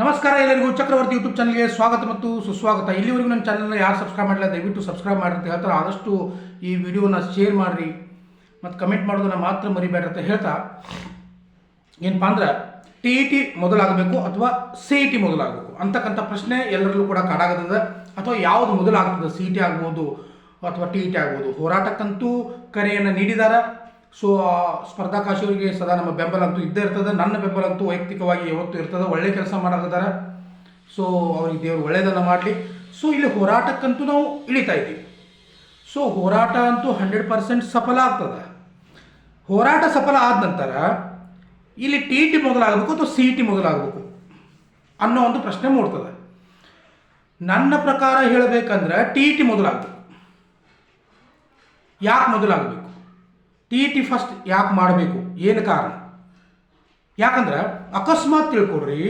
ನಮಸ್ಕಾರ ಎಲ್ಲರಿಗೂ. ಚಕ್ರವರ್ತಿ ಯೂಟ್ಯೂಬ್ ಚಾನಲ್ಗೆ ಸ್ವಾಗತ ಮತ್ತು ಸುಸ್ವಾಗತ. ಇಲ್ಲಿವರೆಗೂ ನನ್ನ ಚಾನಲ್ನ ಯಾರು ಸಬ್ಸ್ಕ್ರೈಬ್ ಮಾಡಿಲ್ಲ, ದಯವಿಟ್ಟು ಸಬ್ಸ್ಕ್ರೈಬ್ ಮಾಡಿ ಅಂತ ಹೇಳ್ತಾರೆ ಆದಷ್ಟು ಈ ವಿಡಿಯೋನ ಶೇರ್ ಮಾಡಿರಿ ಮತ್ತು ಕಮೆಂಟ್ ಮಾಡೋದನ್ನು ಮಾತ್ರ ಮರಿಬೇಡ್ರಿ ಅಂತ ಹೇಳ್ತಾ, ಏನಪ್ಪ ಅಂದ್ರೆ ಟಿ ಇ ಟಿ ಮೊದಲಾಗಬೇಕು ಅಥವಾ ಸಿ ಇ ಟಿ ಮೊದಲಾಗಬೇಕು? ಅಂತಕ್ಕಂಥ ಪ್ರಶ್ನೆ ಎಲ್ಲರಲ್ಲೂ ಕೂಡ ಕಾಡಾಗದ ಅಥವಾ ಯಾವುದು ಮೊದಲಾಗ್ತದೆ? ಸಿ ಇ ಟಿ ಆಗ್ಬೋದು ಅಥವಾ ಟಿ ಇ ಟಿ ಆಗ್ಬೋದು? ಹೋರಾಟಕ್ಕಂತೂ ಕರೆಯನ್ನು ನೀಡಿದ್ದಾರೆ ಸೊ ಸ್ಪರ್ಧಾಕಾಶಿಯವರಿಗೆ ಸದಾ ನಮ್ಮ ಬೆಂಬಲ ಅಂತೂ ಇದ್ದೇ ಇರ್ತದೆ. ನನ್ನ ಬೆಂಬಲ ಅಂತೂ ವೈಯಕ್ತಿಕವಾಗಿ ಯಾವತ್ತೂ ಇರ್ತದೆ. ಒಳ್ಳೆ ಕೆಲಸ ಮಾಡಾಕತ್ತಾರ. ಸೊ ಅವ್ರಿಗೆ ದೇವರು ಒಳ್ಳೆಯದನ್ನು ಮಾಡಲಿ. ಸೊ ಇಲ್ಲಿ ಹೋರಾಟಕ್ಕಂತೂ ನಾವು ಇಳಿತಾ ಇದ್ದೀವಿ. ಸೊ ಹೋರಾಟ ಅಂತೂ ಹಂಡ್ರೆಡ್ ಪರ್ಸೆಂಟ್ ಸಫಲ ಆಗ್ತದೆ. ಹೋರಾಟ ಸಫಲ ಆದ ನಂತರ ಇಲ್ಲಿ ಟಿ ಟಿ ಮೊದಲಾಗಬೇಕು ಅಥವಾ ಸಿ ಟಿ ಮೊದಲಾಗಬೇಕು ಅನ್ನೋ ಒಂದು ಪ್ರಶ್ನೆ ಮೂಡ್ತದೆ. ನನ್ನ ಪ್ರಕಾರ ಹೇಳಬೇಕಂದ್ರೆ ಟಿ ಟಿ ಮೊದಲಾಗಬೇಕು. ಯಾಕೆ ಮೊದಲಾಗಬೇಕು? ಟಿ ಟಿ ಫಸ್ಟ್ ಯಾಕೆ ಮಾಡಬೇಕು? ಏನು ಕಾರಣ? ಯಾಕಂದ್ರೆ ಅಕಸ್ಮಾತ್ ತಿಳ್ಕೊಡ್ರಿ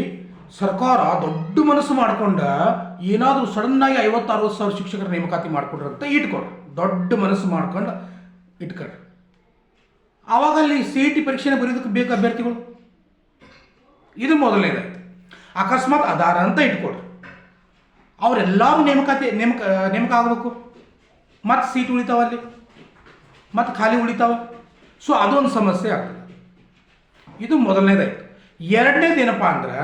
ಸರ್ಕಾರ ದೊಡ್ಡ ಮನಸ್ಸು ಮಾಡ್ಕೊಂಡ ಏನಾದರೂ ಸಡನ್ನಾಗಿ ಐವತ್ತು ಅರವತ್ತು ಸಾವಿರ ಶಿಕ್ಷಕರ ನೇಮಕಾತಿ ಮಾಡ್ಕೊಡ್ರಿ ಅಂತ ಇಟ್ಕೊಡ್ರಿ ದೊಡ್ಡ ಮನಸ್ಸು ಮಾಡ್ಕೊಂಡು ಇಟ್ಕೊಳ್ರಿ. ಆವಾಗ ಅಲ್ಲಿ ಸಿ ಇ ಟಿ ಪರೀಕ್ಷೆನ ಬರೆಯೋದಕ್ಕೆ ಬೇಕು ಅಭ್ಯರ್ಥಿಗಳು? ಇದು ಮೊದಲನೇದಾಯ್ತು ಅಕಸ್ಮಾತ್ ಅದಾರ ಅಂತ ಇಟ್ಕೊಡ್ರಿ ಅವರೆಲ್ಲರೂ ನೇಮಕಾತಿ, ನೇಮಕ ನೇಮಕ ಆಗಬೇಕು. ಮತ್ತು ಸೀಟ್ ಉಳಿತಾವ ಅಲ್ಲಿ ಮತ್ತು ಖಾಲಿ ಉಳಿತಾವ? ಸೊ ಅದೊಂದು ಸಮಸ್ಯೆ ಆಗ್ತದೆ. ಇದು ಮೊದಲನೇದಾಯ್ತು. ಎರಡನೇದು ಏನಪ್ಪ ಅಂದ್ರೆ,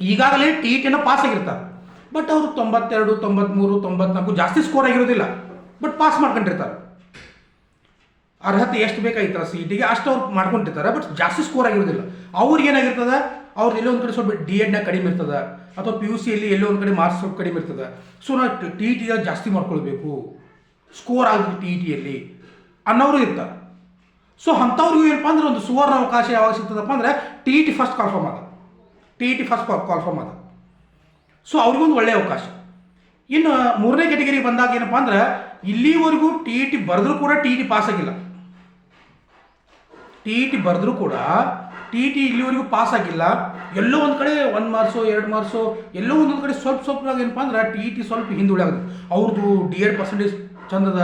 ಈಗಾಗಲೇ ಟಿ ಟಿನ ಪಾಸ್ ಆಗಿರ್ತಾರೆ. ಬಟ್ ಅವರು ತೊಂಬತ್ತೆರಡು ತೊಂಬತ್ತ್ಮೂರು ತೊಂಬತ್ನಾಲ್ಕು ಜಾಸ್ತಿ ಸ್ಕೋರ್ ಆಗಿರೋದಿಲ್ಲ. ಬಟ್ ಪಾಸ್ ಮಾಡ್ಕೊಂಡಿರ್ತಾರೆ. ಅರ್ಹತೆ ಎಷ್ಟು ಬೇಕಾಗಿತ್ತಲ್ಲ ಸಿ ಟಿಗೆ ಅಷ್ಟು ಅವ್ರು ಮಾಡ್ಕೊಂಡಿರ್ತಾರೆ ಬಟ್ ಜಾಸ್ತಿ ಸ್ಕೋರ್ ಆಗಿರೋದಿಲ್ಲ. ಅವ್ರಿಗೆ ಏನಾಗಿರ್ತದೆ? ಅವ್ರು ಎಲ್ಲೋ ಒಂದು ಕಡೆ ಸ್ವಲ್ಪ ಡಿ ಎಡ್ನ ಕಡಿಮೆ ಇರ್ತದೆ. ಅಥವಾ ಪಿ ಯು ಸಿಯಲ್ಲಿ ಎಲ್ಲೋ ಒಂದು ಕಡೆ ಮಾರ್ಕ್ಸ್ ಸ್ವಲ್ಪ ಕಡಿಮೆ ಇರ್ತದೆ. ಸೊ ನಾವು ಟಿ ಟಿ ಜಾಸ್ತಿ ಮಾಡ್ಕೊಳ್ಬೇಕು. ಸ್ಕೋರ್ ಆಗಿ ಟಿ ಟಿಯಲ್ಲಿ ಅನ್ನೋರು ಇರ್ತಾರೆ. ಸೊ ಅಂಥವ್ರಿಗೂ ಏನಪ್ಪ ಅಂದ್ರೆ ಒಂದು ಸುವರ್ಣ ಅವಕಾಶ ಯಾವಾಗ ಸಿಗ್ತದಪ್ಪ ಅಂದರೆ T E T first call form ಅದ T E T first call form ಅದ ಸೊ ಅವ್ರಿಗೊಂದು ಒಳ್ಳೆಯ ಅವಕಾಶ. ಇನ್ನು ಮೂರನೇ ಕೆಟಗರಿಗೆ ಬಂದಾಗ ಏನಪ್ಪ ಅಂದ್ರೆ ಇಲ್ಲಿವರೆಗೂ ಟಿ ಇ ಟಿ ಬರೆದ್ರೂ ಕೂಡ ಟಿ ಇ ಟಿ ಪಾಸ್ ಆಗಿಲ್ಲ. ಟಿ ಇ ಟಿ ಬರೆದ್ರೂ ಕೂಡ ಟಿ ಇ ಟಿ ಇಲ್ಲಿವರೆಗೂ ಪಾಸ್ ಆಗಿಲ್ಲ. ಎಲ್ಲೋ ಒಂದು ಕಡೆ ಒಂದು ಮಾರ್ಕ್ಸು ಎರಡು ಮಾರ್ಕ್ಸು ಎಲ್ಲೋ ಒಂದೊಂದು ಕಡೆ ಸ್ವಲ್ಪ ಸ್ವಲ್ಪ ಏನಪ್ಪ ಅಂದ್ರೆ ಟಿ ಇ ಟಿ ಸ್ವಲ್ಪ ಹಿಂದುಳಿಯಾಗುತ್ತೆ ಅವ್ರದ್ದು ಡಿ ಎಡ್ ಪರ್ಸೆಂಟೇಜ್ ಚಂದದ,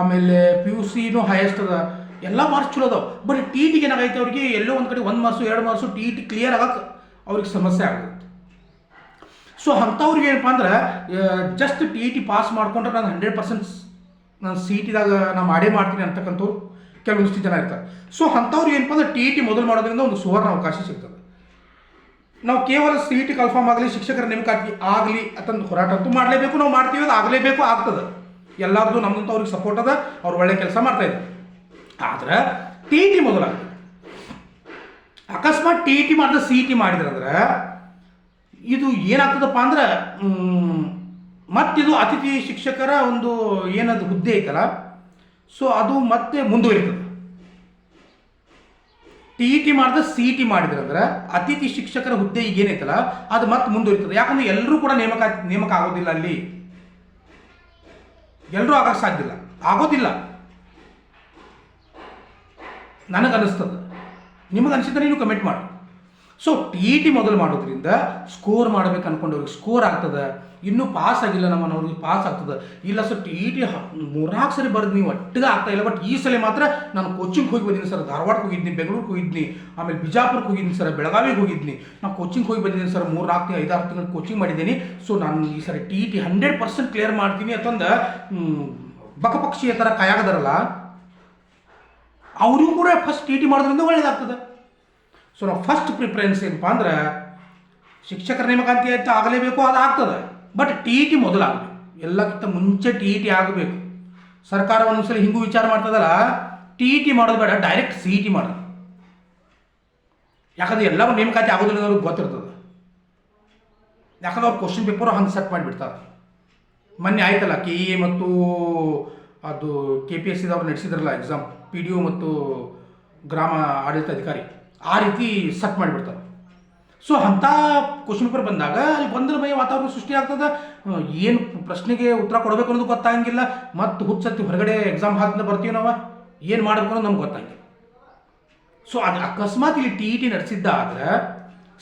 ಆಮೇಲೆ ಪಿ ಯು ಸಿನೂ ಹೈಯೆಸ್ಟ್ ಅದ. ಎಲ್ಲ ಮಾರ್ಕ್ಸ್ ಚಲೋ ಅದಾವ. ಬರೀ ಟಿ ಟಿಗೆ ಏನಾಗೈತೆ ಅವ್ರಿಗೆ, ಎಲ್ಲೋ ಒಂದು ಕಡೆ ಒಂದು ಮಾರ್ಕ್ಸು ಎರಡು ಮಾರ್ಕ್ಸು ಟಿ ಟಿ ಕ್ಲಿಯರ್ ಆಗಕ್ಕೆ ಅವ್ರಿಗೆ ಸಮಸ್ಯೆ ಆಗುತ್ತೆ. ಸೊ ಅಂಥವ್ರಿಗೆ ಏನಪ್ಪ ಅಂದ್ರೆ ಜಸ್ಟ್ ಟಿ ಟಿ ಪಾಸ್ ಮಾಡ್ಕೊಂಡ್ರೆ ನಾನು ಹಂಡ್ರೆಡ್ ಪರ್ಸೆಂಟ್ ನಾನು ಸಿ ಟಿದಾಗ ನಾನು ಮಾಡೇ ಮಾಡ್ತೀನಿ ಅಂತಕ್ಕಂಥವ್ರು ಕೆಲವೊಂದಿಷ್ಟು ಜನ ಇರ್ತಾರೆ. ಸೊ ಅಂಥವ್ರಿಗೆ ಏನಪ್ಪ ಅಂದ್ರೆ ಟಿ ಟಿ ಮೊದಲು ಮಾಡೋದ್ರಿಂದ ಒಂದು ಸುವರ್ಣ ಅವಕಾಶ ಸಿಗ್ತದೆ. ನಾವು ಕೇವಲ ಸಿ ಟಿ ಕನ್ಫರ್ಮ್ ಆಗಲಿ, ಶಿಕ್ಷಕರ ನೇಮಕಾತಿ ಆಗಲಿ ಅಂತಂದು ಹೋರಾಟ ಅಂತೂ ಮಾಡಲೇಬೇಕು, ನಾವು ಮಾಡ್ತೀವಿ, ಅದು ಆಗಲೇಬೇಕು, ಆಗ್ತದೆ. ಎಲ್ಲರದು ನಮ್ಮಂಥ ಅವ್ರಿಗೆ ಸಪೋರ್ಟ್ ಅದ, ಅವ್ರು ಒಳ್ಳೆ ಕೆಲಸ ಮಾಡ್ತಾ ಇದ್ರು. ಆದ್ರೆ ಟಿ ಟಿ ಮೊದಲ. ಅಕಸ್ಮಾತ್ ಟಿ ಟಿ ಮಾಡಿದ್ರೆ ಸಿ ಟಿ ಮಾಡಿದ್ರಂದ್ರೆ, ಇದು ಏನಾಗ್ತದಪ್ಪ ಅಂದ್ರೆ ಮತ್ತಿದು ಅತಿಥಿ ಶಿಕ್ಷಕರ ಒಂದು ಏನದು ಹುದ್ದೆ ಐತಲ್ಲ ಸೊ ಅದು ಮತ್ತೆ ಮುಂದುವರಿತದೆ. ಟಿ ಇ ಟಿ ಮಾಡಿದ್ರೆ ಸಿ ಇ ಟಿ ಮಾಡಿದ್ರಂದ್ರೆ, ಅತಿಥಿ ಶಿಕ್ಷಕರ ಹುದ್ದೆ ಈಗ ಏನೈತಲ್ಲ ಅದು ಮತ್ತೆ ಮುಂದುವರಿತದೆ. ಯಾಕಂದ್ರೆ ಎಲ್ಲರೂ ಕೂಡ ನೇಮಕ ನೇಮಕ ಆಗೋದಿಲ್ಲ ಅಲ್ಲಿ. ಎಲ್ಲರೂ ಆಗಕ್ಕೆ ಸಾಧ್ಯ ಇಲ್ಲ ಆಗೋದಿಲ್ಲ. ನನಗನ್ನಿಸ್ತದೆ. ನಿಮಗೆ ಅನಿಸಿದ್ರೆ ನೀವು ಕಮೆಂಟ್ ಮಾಡಿ. ಸೊ ಟಿ ಟಿ ಮೊದಲು ಮಾಡೋದ್ರಿಂದ ಸ್ಕೋರ್ ಮಾಡ್ಬೇಕು ಅನ್ಕೊಂಡವ್ರಿಗೆ ಸ್ಕೋರ್ ಆಗ್ತದೆ. ಇನ್ನೂ ಪಾಸ್ ಆಗಿಲ್ಲ ನಮ್ಮನವ್ರಿಗೆ ಪಾಸ್ ಆಗ್ತದೆ. ಇಲ್ಲ ಸರ್ ಟಿ ಟಿ ಮೂರ್ನಾಲ್ಕು ಸರಿ ಬರೆದು ನೀವು ಒಟ್ಟಿಗೆ ಆಗ್ತಾ ಇಲ್ಲ ಬಟ್ ಈ ಸಲ ಮಾತ್ರ ನಾನು ಕೋಚಿಂಗ್ ಹೋಗಿ ಬಂದಿದ್ದೀನಿ ಸರ್ ಧಾರವಾಡಕ್ಕೆ ಹೋಗಿದ್ನಿ, ಬೆಂಗಳೂರಿಗೆ ಹೋಗಿದ್ನಿ, ಆಮೇಲೆ ಬಿಜಾಪುರಕ್ಕೆ ಹೋಗಿದ್ದೀನಿ ಸರ್ ಬೆಳಗಾವಿಗೆ ಹೋಗಿದ್ನಿ. ನಾನು ಕೋಚಿಂಗ್ ಹೋಗಿ ಬಂದಿದ್ದೀನಿ ಸರ್ ಮೂರು ನಾಲ್ಕು ತಿಂಗಳು ಐದಾರು ತಿಂಗಳು ಕೋಚಿಂಗ್ ಮಾಡಿದ್ದೀನಿ ಸೊ ನಾನು ಈ ಸರಿ T T hundred percent clear ಮಾಡ್ತೀನಿ ಅಂತಂದು ಬಕಪಕ್ಷಿ ಬಕಪಕ್ಷಿಯ ಥರ ಕಾಯಾಗದಾರಲ್ಲ ಅವರು ಕೂಡ ಫಸ್ಟ್ ಟಿ ಟಿ ಮಾಡೋದ್ರಿಂದ ಒಳ್ಳೇದಾಗ್ತದೆ. ಸೊ ನಾವು ಫಸ್ಟ್ ಪ್ರಿಫರೆನ್ಸ್ ಏನಪ್ಪ ಅಂದ್ರೆ ಶಿಕ್ಷಕರ ನೇಮಕಾತಿ ಆಯ್ತು ಆಗಲೇಬೇಕು, ಅದು ಆಗ್ತದೆ. ಬಟ್ ಟಿ ಇ ಟಿ ಮೊದಲಾಗಬೇಕು. ಎಲ್ಲಕ್ಕಿಂತ ಮುಂಚೆ ಟಿ ಇ ಟಿ ಆಗಬೇಕು. ಸರ್ಕಾರ ಒಂದೊಂದ್ಸಲ ಹಿಂಗೂ ವಿಚಾರ ಮಾಡ್ತದಲ್ಲ ಟಿ ಇ ಟಿ ಮಾಡೋದು ಬೇಡ ಡೈರೆಕ್ಟ್ ಸಿ ಇ ಟಿ ಮಾಡೋದು. ಯಾಕಂದ್ರೆ ಎಲ್ಲವೂ ನೇಮಕಾತಿ ಆಗೋದಿಲ್ಲ ಅನ್ನೋದು ಗೊತ್ತಿರ್ತದೆ. ಯಾಕಂದ್ರೆ ಅವ್ರು ಕ್ವಶನ್ ಪೇಪರ್ ಹಂಗೆ ಸೆಟ್ ಮಾಡಿಬಿಡ್ತಾರೆ. ಮೊನ್ನೆ ಆಯ್ತಲ್ಲ ಕೆ ಇ ಎ ಮತ್ತು ಅದು ಕೆ ಪಿ ಎಸ್ ಸಿದವ್ರು ನಡೆಸಿದ್ರಲ್ಲ ಎಕ್ಸಾಮ್ ಪಿ ಡಿ ಒ ಮತ್ತು ಗ್ರಾಮ ಆಡಳಿತ ಅಧಿಕಾರಿ. ಆ ರೀತಿ ಸೆಟ್ ಮಾಡಿಬಿಡ್ತಾರೆ. ಸೊ ಅಂಥ ಕ್ವಶನ್ ಪೇಪರ್ ಬಂದಾಗ ಅಲ್ಲಿ ಗೊಂದಲಮಯ ವಾತಾವರಣ ಸೃಷ್ಟಿ ಆಗ್ತದೆ. ಏನು ಪ್ರಶ್ನೆಗೆ ಉತ್ತರ ಕೊಡಬೇಕು ಅನ್ನೋದು ಗೊತ್ತಾಗಂಗಿಲ್ಲ. ಮತ್ತು ಹುಚ್ಚತ್ತಿ ಹೊರಗಡೆ ಎಕ್ಸಾಮ್ ಹಾಕಿದ ಬರ್ತೀವಿ ನಾವು? ಏನು ಮಾಡಬೇಕು ಅನ್ನೋದು ನಮ್ಗೆ ಗೊತ್ತಾಗಿಲ್ಲ ಸೊ ಅದು ಅಕಸ್ಮಾತ್ ಇಲ್ಲಿ ಟಿ ಇ ಟಿ ನಡೆಸಿದ್ದಾದ್ರೆ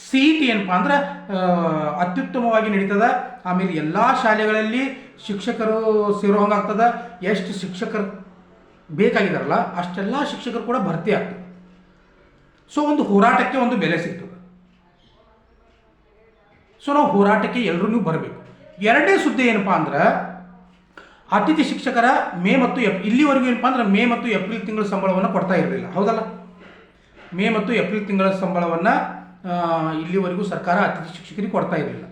ಸಿ ಇ ಟಿ ಏನಪ್ಪ ಅಂದ್ರೆ ಅತ್ಯುತ್ತಮವಾಗಿ ನಡೀತದ. ಆಮೇಲೆ ಎಲ್ಲ ಶಾಲೆಗಳಲ್ಲಿ ಶಿಕ್ಷಕರು ಸೇರೋ ಹಂಗಾಗ್ತದೆ ಎಷ್ಟು ಶಿಕ್ಷಕರು ಬೇಕಾಗಿದಾರಲ್ಲ ಅಷ್ಟೆಲ್ಲ ಶಿಕ್ಷಕರು ಕೂಡ ಭರ್ತಿ ಆಗ್ತದೆ. ಸೊ ಒಂದು ಹೋರಾಟಕ್ಕೆ ಒಂದು ಬೆಲೆ ಸಿಗ್ತದೆ. ಸೊ ನಾವು ಹೋರಾಟಕ್ಕೆ ಎಲ್ಲರೂ ಬರಬೇಕು. ಎರಡನೇ ಸುದ್ದಿ ಏನಪ್ಪಾ ಅಂದ್ರೆ, ಅತಿಥಿ ಶಿಕ್ಷಕರ ಮೇ ಮತ್ತು ಎಪ್ ಇಲ್ಲಿವರೆಗೂ ಏನಪ್ಪ ಅಂದ್ರೆ ಮೇ ಮತ್ತು ಏಪ್ರಿಲ್ ತಿಂಗಳ ಸಂಬಳವನ್ನು ಕೊಡ್ತಾ ಇರಲಿಲ್ಲ. ಹೌದಲ್ಲ? ಮೇ ಮತ್ತು ಏಪ್ರಿಲ್ ತಿಂಗಳ ಸಂಬಳವನ್ನು ಇಲ್ಲಿವರೆಗೂ ಸರ್ಕಾರ ಅತಿಥಿ ಶಿಕ್ಷಕರಿಗೆ ಕೊಡ್ತಾ ಇರಲಿಲ್ಲ.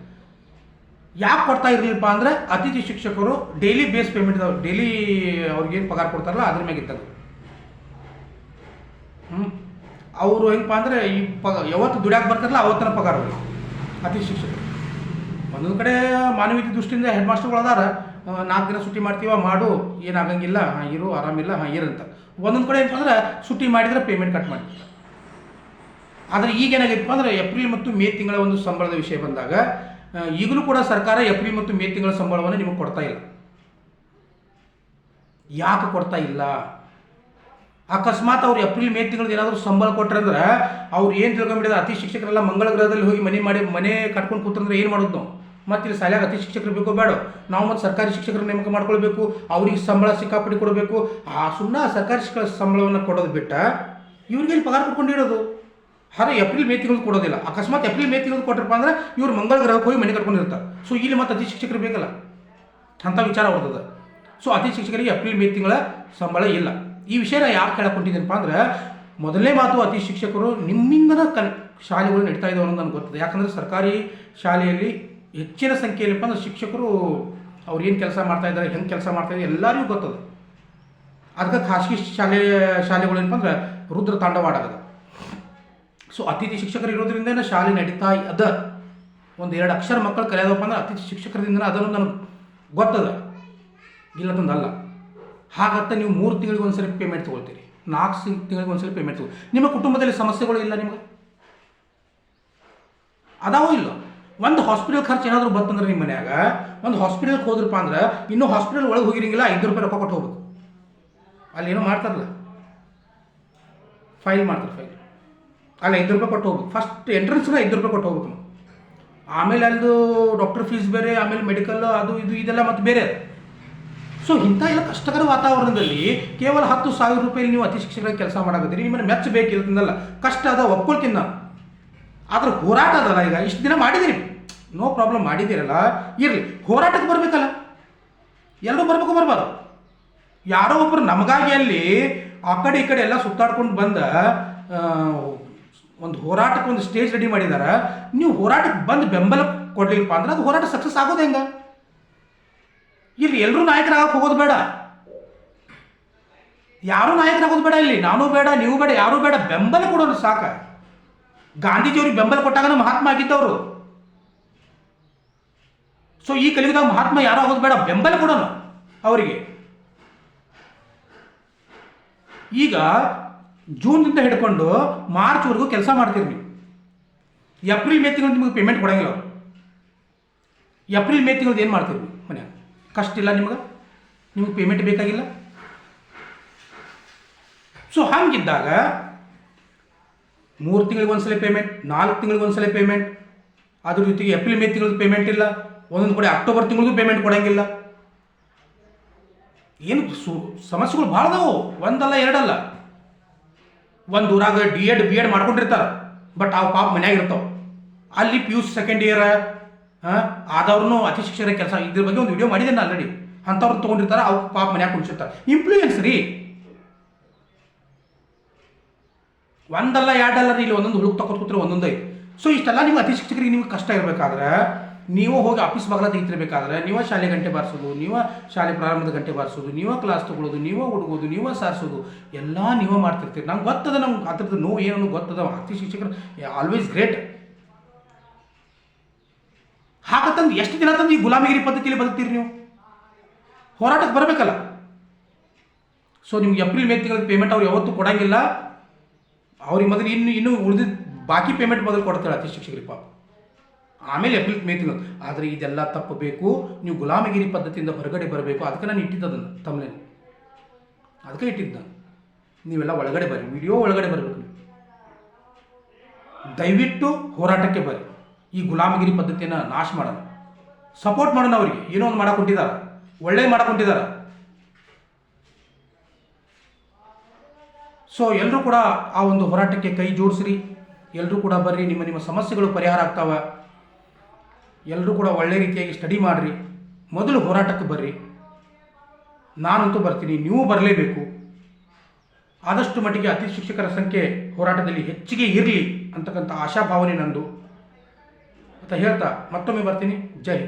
ಯಾಕೆ ಕೊಡ್ತಾ ಇರಲಿಲ್ಲಪ್ಪ ಅಂದ್ರೆ, ಅತಿಥಿ ಶಿಕ್ಷಕರು ಡೈಲಿ ಬೇಸ್ ಪೇಮೆಂಟ್, ಡೈಲಿ ಅವ್ರಿಗೇನು ಪಗಾರ ಕೊಡ್ತಾರಲ್ಲ, ಅದ್ರ ಮ್ಯಾಗ ಇತ್ತು ಹ್ಞೂ ಅವರು ಹೆಂಗಪ್ಪ ಅಂದರೆ ಈ ಪ, ಯಾವತ್ತು ದುಡ್ಯಾಕೆ ಬರ್ತಾರಲ್ಲ ಅವತ್ತಿನ ಪಗಾರ ಅತಿ ಶಿಕ್ಷಕರು. ಒಂದೊಂದು ಕಡೆ ಮಾನವೀಯತೆ ದೃಷ್ಟಿಯಿಂದ ಹೆಡ್ ಮಾಸ್ಟರ್ಗಳು ಅದಾರ. ನಾಲ್ಕು ದಿನ ಸುಟ್ಟಿ ಮಾಡ್ತೀವ, ಮಾಡು, ಏನಾಗಂಗಿಲ್ಲ, ಹಾಂ, ಇರು, ಆರಾಮಿಲ್ಲ, ಹಾಂ ಇರಂತ ಒಂದೊಂದು ಕಡೆ ಏನಪ್ಪ ಅಂದ್ರೆ ಸುಟ್ಟಿ ಮಾಡಿದ್ರೆ ಪೇಮೆಂಟ್ ಕಟ್ ಮಾಡಿ ಆದರೆ ಈಗ ಏನಾಗಿತ್ತು ಅಂದ್ರೆ ಏಪ್ರಿಲ್ ಮತ್ತು ಮೇ ತಿಂಗಳ ಒಂದು ಸಂಬಳದ ವಿಷಯ ಬಂದಾಗ ಈಗಲೂ ಕೂಡ ಸರ್ಕಾರ ಏಪ್ರಿಲ್ ಮತ್ತು ಮೇ ತಿಂಗಳ ಸಂಬಳವನ್ನು ನಿಮಗೆ ಕೊಡ್ತಾ ಇಲ್ಲ. ಯಾಕೆ ಕೊಡ್ತಾ ಇಲ್ಲ? ಅಕಸ್ಮಾತ್ ಅವ್ರು ಏಪ್ರಿಲ್, ಮೇ ತಿಂಗಳದ ಏನಾದರೂ ಸಂಬಳ ಕೊಟ್ರಂದ್ರೆ ಅವ್ರು ಏನು ತಿಳ್ಕೊಂಬಿಟ್ಟಿದ್ರೆ? ಅತಿ ಶಿಕ್ಷಕರೆಲ್ಲ ಮಂಗಳ ಗ್ರಹದಲ್ಲಿ ಹೋಗಿ ಮನೆ ಮಾಡಿ, ಮನೆ ಕಟ್ಕೊಂಡು ಕೂತಂದ್ರೆ ಏನು ಮಾಡೋದು ನಾವು? ಮತ್ತೆ ಇಲ್ಲಿ ಶಾಲ್ಯಾಗ ಅತಿ ಶಿಕ್ಷಕರು ಬೇಕೋ ಬೇಡ? ನಾವು ಮತ್ತು ಸರ್ಕಾರಿ ಶಿಕ್ಷಕರ ನೇಮಕ ಮಾಡ್ಕೊಳ್ಬೇಕು, ಅವ್ರಿಗೆ ಸಂಬಳ ಸಿಕ್ಕಾಪಡಿ ಕೊಡಬೇಕು. ಆ ಸುಮ್ಮನೆ ಸರ್ಕಾರಿ ಶಿಕ್ಷಕ ಸಂಬಳವನ್ನು ಕೊಡೋದು ಬಿಟ್ಟ ಇವ್ರಿಗೆ ಇಲ್ಲಿ ಪಗಾರ ಕೊಟ್ಕೊಂಡಿರೋದು ಆದರೆ ಏಪ್ರಿಲ್, ಮೇ ತಿಂಗಳು ಕೊಡೋದಿಲ್ಲ. ಅಕಸ್ಮಾತ್ ಏಪ್ರಿಲ್, ಮೇ ತಿಂಗಳು ಕೊಟ್ಟರಪ್ಪ ಅಂದ್ರೆ ಇವ್ರು ಮಂಗಳ ಗ್ರಹಕ್ಕೆ ಹೋಗಿ ಮನೆ ಕಟ್ಕೊಂಡಿರ್ತಾರೆ ಸೊ ಇಲ್ಲಿ ಮತ್ತು ಅತಿ ಶಿಕ್ಷಕರು ಬೇಕಲ್ಲ? ಅಂಥ ವಿಚಾರ ಬರ್ತದೆ. ಸೊ ಅತಿ ಶಿಕ್ಷಕರಿಗೆ ಏಪ್ರಿಲ್, ಮೇ ತಿಂಗಳ ಸಂಬಳ ಇಲ್ಲ. ಈ ವಿಷಯನ ಯಾರು ಯಾಕೆ ಹೇಳಕ್ಕೊಂಡಿದ್ದೀನಪ್ಪ ಅಂದ್ರೆ ಮೊದಲನೇ ಮಾತು ಅತಿ ಶಿಕ್ಷಕರು ನಿಮ್ಮಿಂದನ ಕಲ್, ಶಾಲೆಗಳು ನಡೀತಾ ಇದ್ದಾವೆ ಅನ್ನೋದು ನನಗೆ ಗೊತ್ತದೆ. ಯಾಕಂದರೆ ಸರ್ಕಾರಿ ಶಾಲೆಯಲ್ಲಿ ಹೆಚ್ಚಿನ ಸಂಖ್ಯೆಯಲ್ಲಿಪ್ಪ ಅಂದ್ರೆ ಶಿಕ್ಷಕರು ಅವ್ರು ಏನು ಕೆಲಸ ಮಾಡ್ತಾ ಇದ್ದಾರೆ ಹೆಂಗೆ ಕೆಲಸ ಮಾಡ್ತಾ ಇದ್ದಾರೆ ಎಲ್ಲರಿಗೂ ಗೊತ್ತದೆ. ಅದಕ್ಕೆ ಖಾಸಗಿ ಶಾಲೆ, ಶಾಲೆಗಳು ಏನಪ್ಪ ಅಂದ್ರೆ ರುದ್ರ ತಾಂಡವಾಡಗದ. ಸೊ ಅತಿಥಿ ಶಿಕ್ಷಕರು ಇರೋದ್ರಿಂದ ಶಾಲೆ ನಡೀತಾ ಅದ. ಒಂದು ಎರಡು ಅಕ್ಷರ ಮಕ್ಕಳು ಕಲಿಯೋದಪ್ಪ ಅಂದ್ರೆ ಅತಿಥಿ ಶಿಕ್ಷಕರಿಂದ ಅದನ್ನು ನನಗೆ ಗೊತ್ತದ. ಇಲ್ಲದಂದಲ್ಲ ಹಾಗತ್ತ ನೀವು ಮೂರು ತಿಂಗಳಿಗೆ ಒಂದ್ಸರಿ ಪೇಮೆಂಟ್ ತೊಗೊಳ್ತೀರಿ. ನಾಲ್ಕು ತಿಂಗಳಿಗೆ ಒಂದ್ಸರಿ ಪೇಮೆಂಟ್ ತಗೋ ನಿಮ್ಮ ಕುಟುಂಬದಲ್ಲಿ ಸಮಸ್ಯೆಗಳು ಇಲ್ಲ ನಿಮಗೆ? ಅದಾವೂ ಇಲ್ಲ? ಒಂದು ಹಾಸ್ಪಿಟಲ್ ಖರ್ಚು ಏನಾದರೂ ಬತ್ತಂದ್ರೆ ನಿಮ್ಮ ಮನ್ಯಾಗ, ಒಂದು ಹಾಸ್ಪಿಟಲ್ಗೆ ಹೋದ್ರಪ್ಪ ಅಂದ್ರೆ ಇನ್ನೂ ಹಾಸ್ಪಿಟಲ್ ಒಳಗೆ ಹೋಗಿರಂಗಿಲ್ಲ ಐದು ರೂಪಾಯಿ ರೊಕ್ಕ ಕೊಟ್ಟು ಹೋಗ್ಬೇಕು. ಅಲ್ಲಿ ಏನೋ ಮಾಡ್ತಾರಲ್ಲ? ಫೈಲ್ ಮಾಡ್ತಾರೆ ಫೈಲ್ ಅಲ್ಲಿ ಐದು ರೂಪಾಯಿ ಕೊಟ್ಟು ಹೋಗ್ಬೇಕು. ಫಸ್ಟ್ ಎಂಟ್ರೆನ್ಸ್ಗೆ ಐದು ರೂಪಾಯಿ ಕೊಟ್ಟು ಹೋಗ್ಬೇಕು ಆಮೇಲೆ ಅಲ್ಲದು ಡಾಕ್ಟರ್ ಫೀಸ್ ಬೇರೆ, ಆಮೇಲೆ ಮೆಡಿಕಲ್ ಅದು ಇದು, ಇದೆಲ್ಲ ಮತ್ತೆ ಬೇರೆ ಸೊ ಇಂಥ ಎಲ್ಲ ಕಷ್ಟಕರ ವಾತಾವರಣದಲ್ಲಿ ಕೇವಲ ಹತ್ತು ಸಾವಿರ ರೂಪಾಯಿ ನೀವು ಅತಿ ಶಿಕ್ಷಕರಾಗಿ ಕೆಲಸ ಮಾಡಾಕತ್ತೀರಿ. ನಿಮ್ಮನ್ನು ಮೆಚ್ಚಬೇಕಿಲ್ಲ ಕಷ್ಟ ಅದ, ಒಪ್ಕೊಳ್ತೀನಿ ನಾನು. ಆದ್ರೆ ಹೋರಾಟ ಅದಲ್ಲ ಈಗ. ಇಷ್ಟು ದಿನ ಮಾಡಿದಿರಿ. ನೋ ಪ್ರಾಬ್ಲಮ್ ಮಾಡಿದ್ದೀರಲ್ಲ ಇರಲಿ. ಹೋರಾಟಕ್ಕೆ ಬರಬೇಕಲ್ಲ. ಎಲ್ಲರೂ ಬರಬೇಕು, ಬರಬಾರ್ದು. ಯಾರೋ ಒಬ್ಬರು ನಮಗಾಗಿ ಅಲ್ಲಿ ಆ ಕಡೆ ಈ ಕಡೆ ಎಲ್ಲ ಸುತ್ತಾಡ್ಕೊಂಡು ಬಂದ ಒಂದು ಹೋರಾಟಕ್ಕೆ ಒಂದು ಸ್ಟೇಜ್ ರೆಡಿ ಮಾಡಿದಾರ. ನೀವು ಹೋರಾಟಕ್ಕೆ ಬಂದು ಬೆಂಬಲ ಕೊಡ್ಲಿಲ್ಲಪ್ಪ ಅಂದ್ರೆ ಅದು ಹೋರಾಟ ಸಕ್ಸಸ್ ಆಗೋದು ಹೆಂಗ? ಇಲ್ಲಿ ಎಲ್ಲರೂ ನಾಯಕರಾಗಕ್ಕೆ ಹೋಗೋದು ಬೇಡ. ಯಾರೂ ನಾಯಕರಾಗೋದು ಬೇಡ ಇಲ್ಲಿ, ನಾನು ಬೇಡ, ನೀವು ಬೇಡ, ಯಾರೂ ಬೇಡ, ಬೆಂಬಲ ಕೊಡೋರು ಸಾಕ. ಗಾಂಧೀಜಿಯವ್ರಿಗೆ ಬೆಂಬಲ ಕೊಟ್ಟಾಗ ಮಹಾತ್ಮ ಆಗಿದ್ದವರು. ಸೊ ಈ ಕಲಿಯುಗದಾಗ ಮಹಾತ್ಮ ಯಾರೋ ಆಗೋದು ಬೇಡ, ಬೆಂಬಲ ಕೊಡೋಣ ಅವರಿಗೆ. ಈಗ ಜೂನ್ದಿಂದ ಹಿಡ್ಕೊಂಡು ಮಾರ್ಚ್ವರೆಗೂ ಕೆಲಸ ಮಾಡ್ತೀರಿ ನೀವು. ಏಪ್ರಿಲ್ ಮೇ ತಿಂಗಳು ನಿಮಗೆ ಪೇಮೆಂಟ್ ಕೊಡಂಗಿಲ್ಲ ಏಪ್ರಿಲ್ ಮೇ ತಿಂಗಳದ್ದು ಏನು ಮಾಡ್ತೀರಿ ನೀವು ಮನ್ಯಾಗ? ಕಷ್ಟ ಇಲ್ಲ ನಿಮ್ಗೆ? ನಿಮಗೆ ಪೇಮೆಂಟ್ ಬೇಕಾಗಿಲ್ಲ? ಸೊ ಹಾಗಿದ್ದಾಗ ಮೂರು ತಿಂಗಳಿಗೆ ಒಂದ್ಸಲ ಪೇಮೆಂಟ್ ನಾಲ್ಕು ತಿಂಗಳಿಗೆ ಒಂದ್ಸಲ ಪೇಮೆಂಟ್ ಅದ್ರ ಜೊತೆಗೆ ಏಪ್ರಿಲ್ ಮೇ ತಿಂಗಳದ್ದು ಪೇಮೆಂಟ್ ಇಲ್ಲ. ಒಂದೊಂದು ಕಡೆ ಅಕ್ಟೋಬರ್ ತಿಂಗಳದ್ದು ಪೇಮೆಂಟ್ ಕೊಡಂಗಿಲ್ಲ. ಏನು ಸು, ಸಮಸ್ಯೆಗಳು ಭಾಳ ಅದಾವು. ಒಂದಲ್ಲ, ಎರಡಲ್ಲ. ಒಂದು ಊರಾಗ ಡಿ ಎಡ್ ಬಿ ಎಡ್ ಮಾಡ್ಕೊಂಡಿರ್ತಾರೆ. ಬಟ್ ಅವು ಪಾಪ ಮನ್ಯಾಗ ಇರ್ತಾವೆ. ಅಲ್ಲಿ ಪಿ ಯು ಸೆಕೆಂಡ್ ಇಯರ್ ಆದವ್ರು ಅತಿ ಶಿಕ್ಷಕರ ಕೆಲಸ. ಇದ್ರ ಬಗ್ಗೆ ಒಂದು ವಿಡಿಯೋ ಮಾಡಿದ್ದೇನೆ ಆಲ್ರೆಡಿ ಅಂಥವ್ರು ತೊಗೊಂಡಿರ್ತಾರೆ, ಅವ್ರು ಪಾಪ ಮನ್ಯಾಗ ಕುಣಿಸಿರ್ತಾರೆ. ಇನ್ಫ್ಲೂಯೆನ್ಸ್ ರೀ. ಒಂದಲ್ಲ ಎರಡಲ್ಲ ರೀ, ಇಲ್ಲಿ ಒಂದೊಂದು ಹುಡುಕ್ ಕೂತ್ರೆ ಒಂದೊಂದು. ಸೊ ಇಷ್ಟೆಲ್ಲ ನೀವು ಅತಿ ಶಿಕ್ಷಕರಿಗೆ ನಿಮ್ಗೆ ಕಷ್ಟ ಇರಬೇಕಾದ್ರೆ, ನೀವು ಹೋಗಿ ಆಫೀಸ್ ಬಾಗಲ ತೆಗಿತಿರ್ಬೇಕಾದ್ರೆ, ನೀವೇ ಶಾಲೆ ಗಂಟೆ ಬಾರಿಸೋದು, ನೀವು ಶಾಲೆ ಪ್ರಾರಂಭದ ಗಂಟೆ ಬಾರಿಸೋದು, ನೀವೇ ಕ್ಲಾಸ್ ತೊಗೊಳ್ಳೋದು ನೀವೇ ಹುಡುಗೋದು, ನೀವೇ ಸಾರಿಸೋದು, ಎಲ್ಲ ನೀವೇ ಮಾಡ್ತಿರ್ತೀರಿ. ನಂಗೆ ಗೊತ್ತದ ನಮ್ಗೆ, ಅದ್ರದ್ದು ನೋವು ಏನೋ ಗೊತ್ತದ. ಅತಿ ಶಿಕ್ಷಕರು ಆಲ್ವೇಸ್ ಗ್ರೇಟ್ ಹಾಕತ್ತಂದು ಎಷ್ಟು ದಿನ ತಂದು ಈ ಗುಲಾಮಗಿರಿ ಪದ್ಧತಿಯಲ್ಲಿ ಬದುಕ್ತೀರಿ ನೀವು? ಹೋರಾಟಕ್ಕೆ ಬರಬೇಕಲ್ಲ. ಸೊ ನಿಮ್ಗೆ ಏಪ್ರಿಲ್ ಮೇ ತಿಂಗಳ ಪೇಮೆಂಟ್ ಅವ್ರು ಯಾವತ್ತೂ ಕೊಡಂಗಿಲ್ಲ. ಅವ್ರಿಗೆ ಮೊದಲು ಇನ್ನು ಇನ್ನು ಉಳಿದಿದ್ದ ಬಾಕಿ ಪೇಮೆಂಟ್ ಮೊದಲು ಕೊಡ್ತಾಳೆ ಅತಿ ಶಿಕ್ಷಕರಿಗೆ ಪಾಪ. ಆಮೇಲೆ ಏಪ್ರಿಲ್ ಮೇ ತಿಂಗಳು. ಆದರೆ ಇದೆಲ್ಲ ತಪ್ಪಬೇಕು ನೀವು ಗುಲಾಮಗಿರಿ ಪದ್ಧತಿಯಿಂದ ಹೊರಗಡೆ ಬರಬೇಕು. ಅದಕ್ಕೆ ನಾನು ಇಟ್ಟಿದ್ದದನ್ನು ತಮ್ಮನೇ ಅದಕ್ಕೆ ಇಟ್ಟಿದ್ದ ನಾನು. ನೀವೆಲ್ಲ ಒಳಗಡೆ ಬರ್ರಿ. ವಿಡಿಯೋ ಒಳಗಡೆ ಬರಬೇಕು ನೀವು. ದಯವಿಟ್ಟು ಹೋರಾಟಕ್ಕೆ ಬರ್ರಿ. ಈ ಗುಲಾಮಗಿರಿ ಪದ್ಧತಿಯನ್ನು ನಾಶ ಮಾಡೋಣ ಸಪೋರ್ಟ್ ಮಾಡೋಣ ಅವರಿಗೆ. ಏನೋ ಒಂದು ಮಾಡಕೊಂಡಿದ್ದಾರೆ ಒಳ್ಳೆ ಮಾಡಕೊಂಡಿದ್ದಾರೆ ಸೊ ಎಲ್ಲರೂ ಕೂಡ ಆ ಒಂದು ಹೋರಾಟಕ್ಕೆ ಕೈ ಜೋಡಿಸ್ರಿ. ಎಲ್ಲರೂ ಕೂಡ ಬರ್ರಿ. ನಿಮ್ಮ ನಿಮ್ಮ ಸಮಸ್ಯೆಗಳು ಪರಿಹಾರ ಆಗ್ತಾವೆ. ಎಲ್ಲರೂ ಕೂಡ ಒಳ್ಳೆ ರೀತಿಯಾಗಿ ಸ್ಟಡಿ ಮಾಡಿರಿ. ಮೊದಲು ಹೋರಾಟಕ್ಕೆ ಬರ್ರಿ. ನಾನಂತೂ ಬರ್ತೀನಿ. ನೀವು ಬರಲೇಬೇಕು. ಆದಷ್ಟು ಮಟ್ಟಿಗೆ ಅತಿ ಶಿಕ್ಷಕರ ಸಂಖ್ಯೆ ಹೋರಾಟದಲ್ಲಿ ಹೆಚ್ಚಿಗೆ ಇರಲಿ ಅಂತಕ್ಕಂಥ ಆಶಾಭಾವನೆ ನಂದು. ಅಂತ ಹೇಳ್ತಾ ಮತ್ತೊಮ್ಮೆ ಬರ್ತೀನಿ. ಜೈ